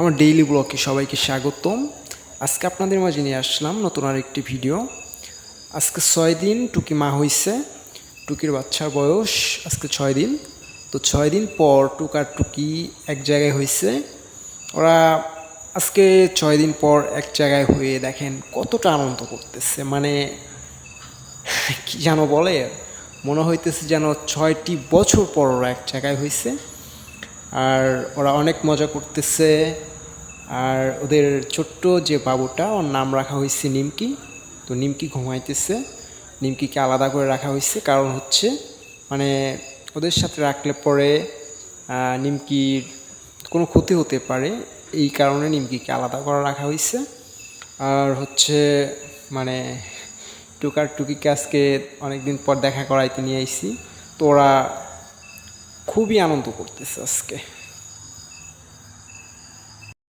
আমার ডেইলি ব্লগে সবাইকে স্বাগতম। আজকে আপনাদের মাঝে নিয়ে আসলাম নতুন আর একটি ভিডিও আজকে ছয় দিন টুকি মা হইছে, টুকির বাচ্চার বয়স আজকে ছয় দিন। তো ছয় দিন পর টুকার টুকি এক জায়গায় হয়েছে ওরা আজকে ছয় দিন পর এক জায়গায় হয়ে দেখেন কতটা আনন্দ করতেছে। মানে কি যেন বলে, মনে হইতেছে যেন ছয়টি বছর পর ওরা এক জায়গায় হয়েছে আর ওরা অনেক মজা করতেছে। আর ওদের ছোট্ট যে বাবুটা, ওর নাম রাখা হয়েছে নিমকি। তো নিমকি ঘুমাইতেছে। নিমকিকে আলাদা করে রাখা হয়েছে। কারণ হচ্ছে মানে ওদের সাথে রাখলে পরে নিমকির কোনো ক্ষতি হতে পারে। এই কারণে নিমকিকে আলাদা করে রাখা হয়েছে। আর হচ্ছে মানে টুকার টুকিকে আজকে অনেকদিন পর দেখা করাইতে নিয়ে আইছি। তো ওরা খুবই আনন্দ করতেছে আজকে।